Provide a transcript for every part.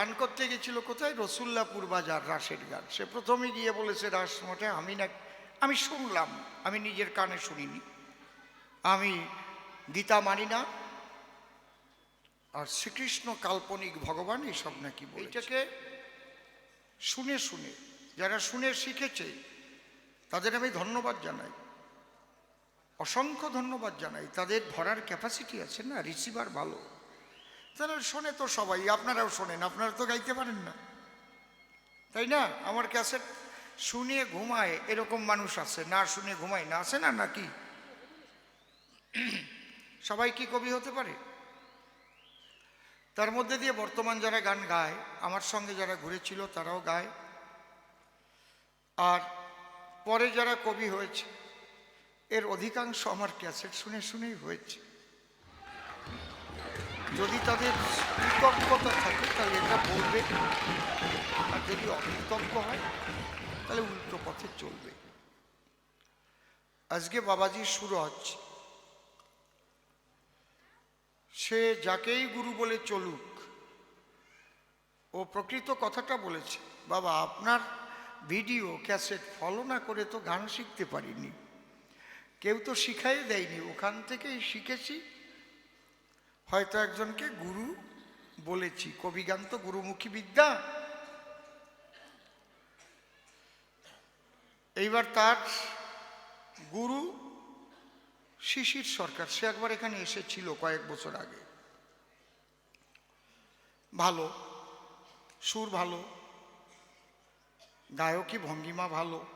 গান করতে গেছিল কোথায়? রসুল্লাপুর বাজার, রাসের গান। সে প্রথমে গিয়ে বলেছে, রাস মঠে আমি না আমি শুনলাম, আমি নিজের কানে শুনিনি। আমি গীতা মানি না, আর শ্রীকৃষ্ণ কাল্পনিক ভগবান এসব নাকি বলে। এটাকে শুনে শুনে, যারা শুনে শিখেছে, তাদের আমি ধন্যবাদ জানাই। অসংখ্য ধন্যবাদ জানাই। তাদের ধরার ক্যাপাসিটি আছে না? রিসিভার ভালো। তাহলে শোনে তো সবাই, আপনারাও শোনেন, আপনারা তো গাইতে পারেন না। তাই না? আমার ক্যাসেট শুনিয়ে ঘুমায় এরকম মানুষ আছে, না শুনে ঘুমায়, না আছে না নাকি সবাই কি কবি হতে পারে? তার মধ্যে দিয়ে বর্তমান যারা গান গায়, আমার সঙ্গে যারা ঘুরেছিল তারাও গায়। আর পরে যারা কবি হয়েছে, এর অধিকাংশ আমার ক্যাসেট শুনে শুনেই হয়েছে। যদি তাদের কৃতজ্ঞতা থাকে, তাহলে এটা বলবে। আর যদি অকৃতজ্ঞ হয়, তাহলে উল্টো পথে চলবে। আজকে বাবাজি সুরজ, সে যাকেই গুরু বলে চলুক, ও প্রকৃত কথাটা বলেছে, বাবা, আপনার ভিডিও, ক্যাসেট ফলো না করে তো গান শিখতে পারিনি। কেউ তো শিখাই দেয়নি, ওখান থেকেই শিখেছি। হয়তো একজনকে গুরু বলেছি। কবিগান তো গুরুমুখী বিদ্যা। এইবার তার গুরু শিশির সরকার, সে একবার এখানে এসেছিল কয়েক বছর আগে। ভালো, সুর ভালো, গায়কী ভঙ্গিমা ভালো।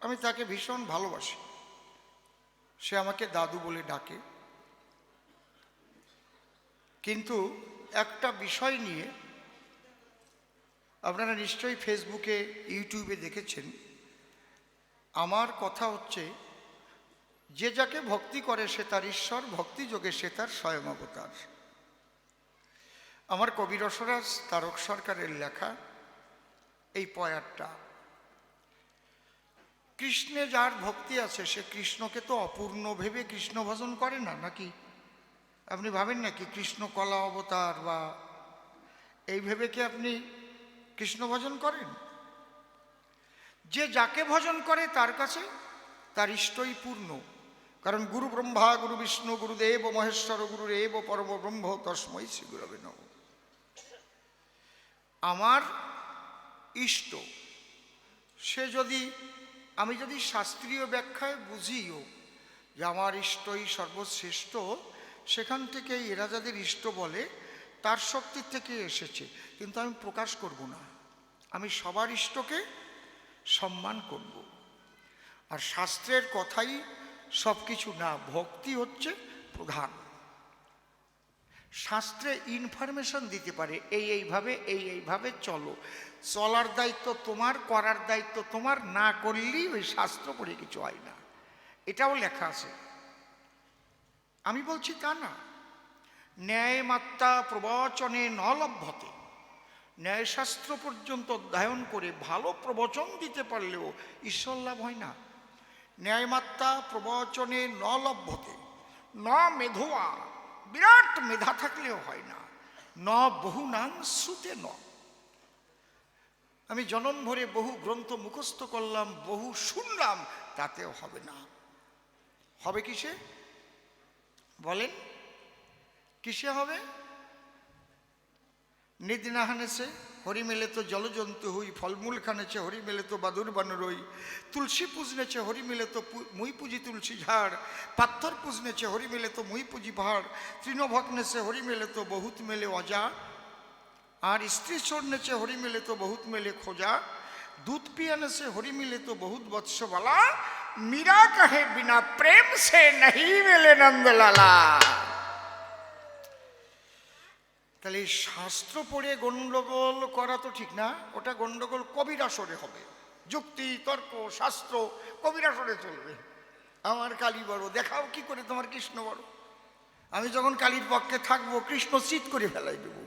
আমি তাকে ভীষণ ভালোবাসি। সে আমাকে দাদু বলে ডাকে। কিন্তু একটা বিষয় নিয়ে আপনারা নিশ্চয়ই ফেসবুকে, ইউটিউবে দেখেছেন। আমার কথা হচ্ছে, যে যাকে ভক্তি করে সে তার ঈশ্বর, ভক্তি যোগে সে তার স্বয়ং অবতার। আমার কবি রসরাজ, তারক সরকারের লেখা, এই পয়ারটা। কৃষ্ণে যার ভক্তি আছে, সে কৃষ্ণকে তো অপূর্ণ ভেবে কৃষ্ণ ভজন করে না, নাকি? আপনি ভাবেন নাকি কৃষ্ণ কলা অবতার বা এই ভেবে কি আপনি কৃষ্ণ ভজন করেন? যে যাকে ভজন করে তার কাছে তার ইষ্টই পূর্ণ। কারণ গুরু ব্রহ্মা, গুরু বিষ্ণু গুরুদেব মহেশ্বর গুরুরেব পরম ব্রহ্ম, তস্মৈ শ্রী গুরবে নম। আমার ইষ্ট, সে যদি, আমি যদি শাস্ত্রীয় ব্যাখ্যায় বুঝিও যে আমার ইষ্টই সর্বশ্রেষ্ঠ সেখান থেকে এরা যাদের ইষ্ট বলে তার শক্তির থেকে এসেছে। কিন্তু আমি প্রকাশ করব না। আমি সবার ইষ্টকে সম্মান করব। আর শাস্ত্রের কথাই সব কিছু না, ভক্তি হচ্ছে প্রধান। শাস্ত্রে ইনফরমেশন দিতে পারে, এই এইভাবে এই এইভাবে চলো। চলার দায়িত্ব তোমার, করার দায়িত্ব তোমার, না করলেই ওই শাস্ত্র পড়ে কিছু হয় না। এটাও লেখা আছে। আমি বলছি তা না। ন্যায় মাত্রা প্রবচনে নলভ্যতে, ন্যায়শাস্ত্র পর্যন্ত অধ্যয়ন করে ভালো প্রবচন দিতে পারলেও ঈশ্বর লাভ হয় না। ন্যায়মাত্রা প্রবচনে নলভ্যতে, ন মেধোয়া বিরাট মেধা থাকলেও হয় না, ন বহু নাং শ্রুতে ন। আমি জনম ভরে বহু গ্রন্থ মুখস্থ করলাম, বহু শুনলাম, তাতেও হবে না। হবে কিসে? বলেন, কিসে হবে? নিদ না হানেছে হরি মেলে তো জলজন্তু হই ফলমূল খানেছে হরি মেলে তো বাদুর বানরই তুলসী পুজনেছে হরি মেলে তো মুই পুজি তুলসী ঝাড়, পাথর পুজনেছে হরি মেলে তো মুই পুজি ভাড়, তৃণভগ্নেছে হরি মেলে তো বহুত মেলে অজা, আর স্ত্রী ছড়নেছে হরি মেলে তো বহুত মেলে খোঁজা, দুধ পিয়ানেছে হরি মিলে তো বহুত বৎসবালা मीरा कहे बिना प्रेम से नहीं मिले नंदलाला তাহলে এই শাস্ত্র পড়ে গন্ডগোল করা তো ঠিক না ওটা গন্ডগোল কবিরাসরে হবে যুক্তি তর্ক শাস্ত্র কবিরাসরে চলবে আমার কালী বড় দেখাও কি করে তোমার কৃষ্ণ বড় আমি যখন কালীর পক্ষে থাকবো কৃষ্ণ চিত করে ফেলাই দেবো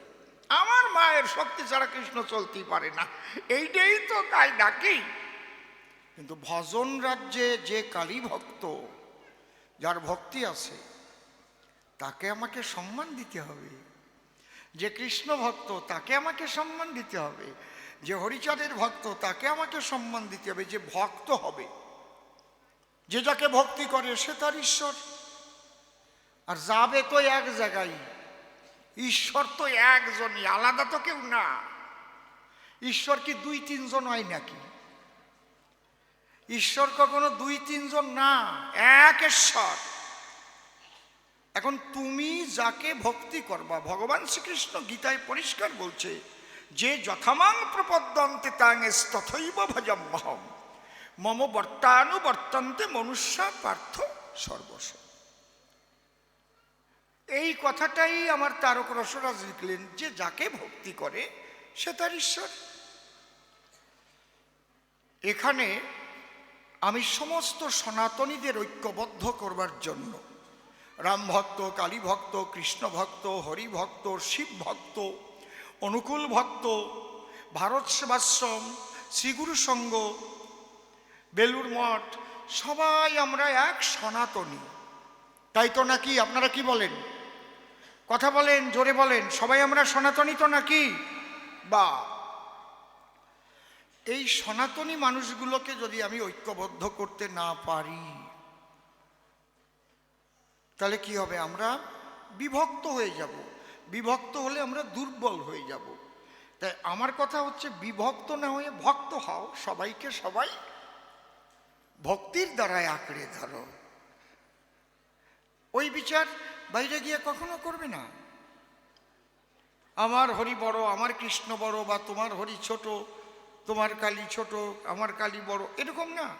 আমার মায়ের শক্তি ছাড়া কৃষ্ণ চলতেই পারে না এইটাই তো কায়দা কি কিন্তু ভজন রাজ্যে যে কালী ভক্ত, যার ভক্তি আছে, তাকে আমাকে সম্মান দিতে হবে। যে কৃষ্ণ ভক্ত, তাকে আমাকে সম্মান দিতে হবে। যে হরিচাঁদের ভক্ত, তাকে আমাকে সম্মান দিতে হবে। যে ভক্ত হবে, যে যাকে ভক্তি করে, সে তার ঈশ্বর। আর যাবে তো এক জায়গায়, ঈশ্বর তো একজনই, আলাদা তো কেউ না। ঈশ্বর কি দুই তিনজন হয় নাকি? ঈশ্বর কখনো দুই তিনজন না, এক ঈশ্বর। এখন তুমি যাকে ভক্তি করবা, ভগবান শ্রীকৃষ্ণ গীতায় পরিষ্কার বলছে, যে যথামাং প্রপদ্যন্তে তাং তথৈব ভজম মহম। মম বর্তানুবর্তন্তে মনুষ্য পার্থ সর্বস্ব এই কথাটাই আমার তারক রসরাজ লিখলেন যে যাকে ভক্তি করে, সে তার ঈশ্বর। এখানে আমি সমস্ত সনাতনীদের ঐক্যবদ্ধ করবার জন্য। রাম ভক্ত, কালী ভক্ত, কৃষ্ণ ভক্ত, হরি ভক্ত, শিব ভক্ত, অনুকূল ভক্ত, ভারত সেবাশ্রম, শ্রীগুরু সঙ্গ বেলুর মঠ, সবাই আমরা এক সনাতনী। তাই তো নাকি? আপনারা কি বলেন? কথা বলেন, জোরে বলেন, সবাই আমরা সনাতনী তো নাকি? বা এই সনাতনী মানুষগুলোকে যদি আমি ঐক্যবদ্ধ করতে না পারি, তাহলে কি হবে? আমরা বিভক্ত হয়ে যাব। বিভক্ত হলে আমরা দুর্বল হয়ে যাব। তাই আমার কথা হচ্ছে বিভক্ত না হয়ে ভক্ত হও। সবাইকে সবাই ভক্তির দ্বারায় আঁকড়ে ধরো। ওই বিচার বাইরে গিয়ে কখনো করবে না। আমার হরি বড়, আমার কৃষ্ণ বড় বা তোমার হরি ছোট তোমার কালী ছোট, আমার কালী বড়, এরকম না।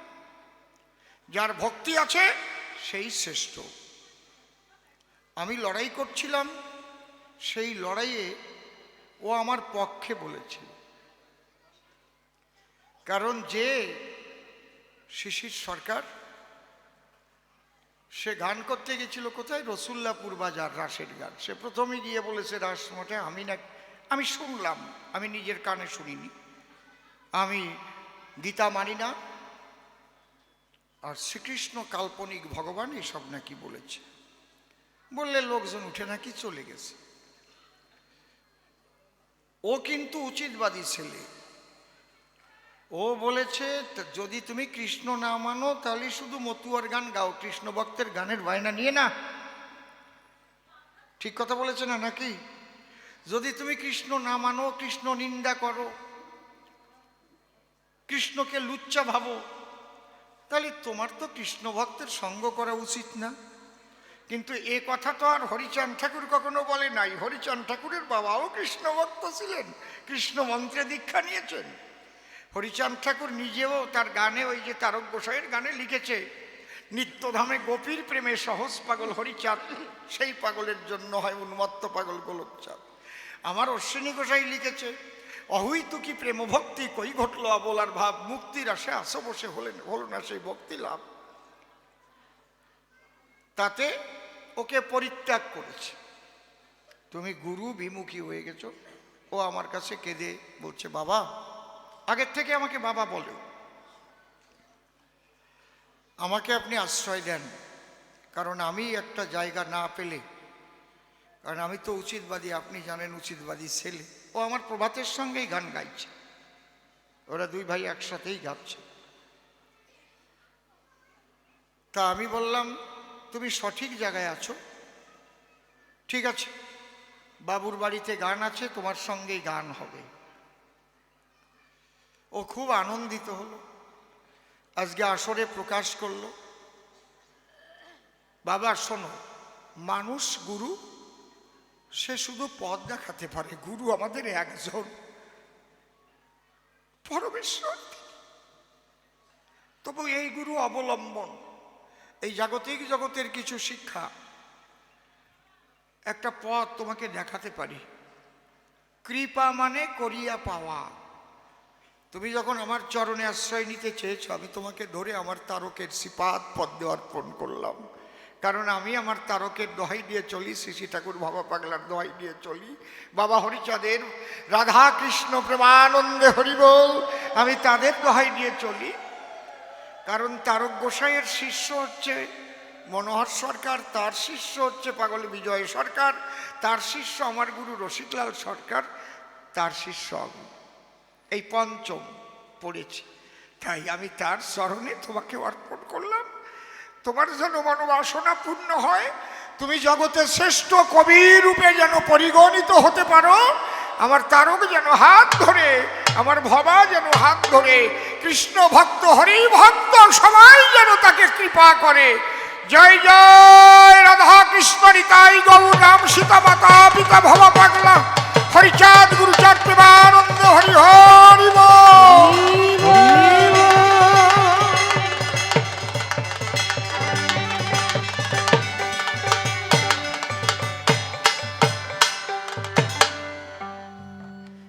যার ভক্তি আছে, সেই শ্রেষ্ঠ। আমি লড়াই করছিলাম, সেই লড়াইয়ে ও আমার পক্ষে বলেছে। কারণ যে শিশির সরকার, সে গান করতে গেছিল কোথায়? রসুল্লাপুর বাজার, রাসের গান। সে প্রথমে গিয়ে বলেছে, রাস মঠে আমি না আমি শুনলাম, আমি নিজের কানে শুনিনি। আমি গীতা মানি না, আর শ্রীকৃষ্ণ কাল্পনিক ভগবান এসব নাকি বলেছে। বললে লোকজন উঠে নাকি চলে গেছে। ও কিন্তু উচিতবাদী ছেলে। ও বলেছে যদি তুমি কৃষ্ণ না মানো, তাহলে শুধু মতুয়ার গান গাও, কৃষ্ণ ভক্তের গানের বায়না নিয়ে না। ঠিক কথা বলেছে না নাকি? যদি তুমি কৃষ্ণ না মানো, কৃষ্ণ নিন্দা করো কৃষ্ণকে লুচ্চা ভাবো। তাহলে তোমার তো কৃষ্ণ ভক্তের সঙ্গ করা উচিত না। কিন্তু এ কথা তো আর হরিচাঁদ ঠাকুর কখনো বলে নাই। হরিচাঁদ ঠাকুরের বাবাও কৃষ্ণ ভক্ত ছিলেন। কৃষ্ণ মন্ত্রে দীক্ষা নিয়েছেন। হরিচাঁদ ঠাকুর নিজেও তার গানে ওই যে তারক গোসাইয়ের গানে লিখেছে, নিত্যধামে গোপীর প্রেমে সহজ পাগল হরিচাঁদ, সেই পাগলের জন্য হয় উন্মত্ত পাগল গোলকচাঁদ। আমার অশ্বিনী গোসাই লিখেছে অহুই তুকি প্রেম ভক্তি কই ঘটল? অবলার ভাব, মুক্তির আসে আসো বসে হলেন, হল না সেই ভক্তি লাভ। তাতে ওকে পরিত্যাগ করেছে। তুমি গুরু বিমুখী হয়ে গেছো, ও আমার কাছে কেঁদে বলছে, বাবা, আগের থেকে আমাকে বাবা বলে। আমাকে আপনি আশ্রয় দেন, কারণ আমি একটা জায়গা না পেলে কারণ আমি তো উচিতবাদী, আপনি জানেন উচিতবাদী ছেলে। ও আমার প্রভাতের সঙ্গেই গান গাইছে। ওরা দুই ভাই একসাথেই গাচ্ছে। তা আমি বললাম, তুমি সঠিক জায়গায় আছো। ঠিক আছে, বাবুর বাড়িতে গান আছে, তোমার সঙ্গেই গান হবে। ও খুব আনন্দিত হলো। আজকে আসরে প্রকাশ করল। বাবা, শোনো, মানুষ গুরু সে শুধু পথ দেখাতে পারে, গুরু আমাদের একজন। পরমেশ্বর তবু এই গুরু অবলম্বন, এই জাগতিক জগতের কিছু শিক্ষা, একটা পথ তোমাকে দেখাতে পারি। কৃপা মানে করিয়া পাওয়া। তুমি যখন আমার চরণে আশ্রয় নিতে চেয়েছ, আমি তোমাকে ধরে আমার তারকের সিপাত পদ্মে অর্পণ করলাম। কারণ আমি আমার তারকের দোহাই দিয়ে চলি, শ্রী ঠাকুর বাবা পাগলার দোহাই দিয়ে চলি। বাবা হরিচাঁদের রাধা কৃষ্ণ প্রেমানন্দে হরিবল, আমি তাদের দোহাই দিয়ে চলি। কারণ তারক গোসাইয়ের শিষ্য হচ্ছে মনোহর সরকার, তার শিষ্য হচ্ছে পাগল বিজয় সরকার, তার শিষ্য আমার গুরু রসিকলাল সরকার, তার শিষ্য আমি। এই পঞ্চম পড়েছি। তাই আমি তার স্মরণে তোমাকে অর্পণ করলাম। তোমার যেন মনোবাসনা পূর্ণ হয়, তুমি জগতের শ্রেষ্ঠ কবি রূপে যেন পরিগণিত হতে পারো, আমার তারক যেন হাত ধরে, আমার ভবা যেন হাত ধরে, কৃষ্ণ ভক্ত হরি ভক্ত সবাই যেন তাকে কৃপা করে। জয় জয়, রাধা কৃষ্ণ নিতাই গৌর রাম সীতা মাতা পিতা ভবা পাগলা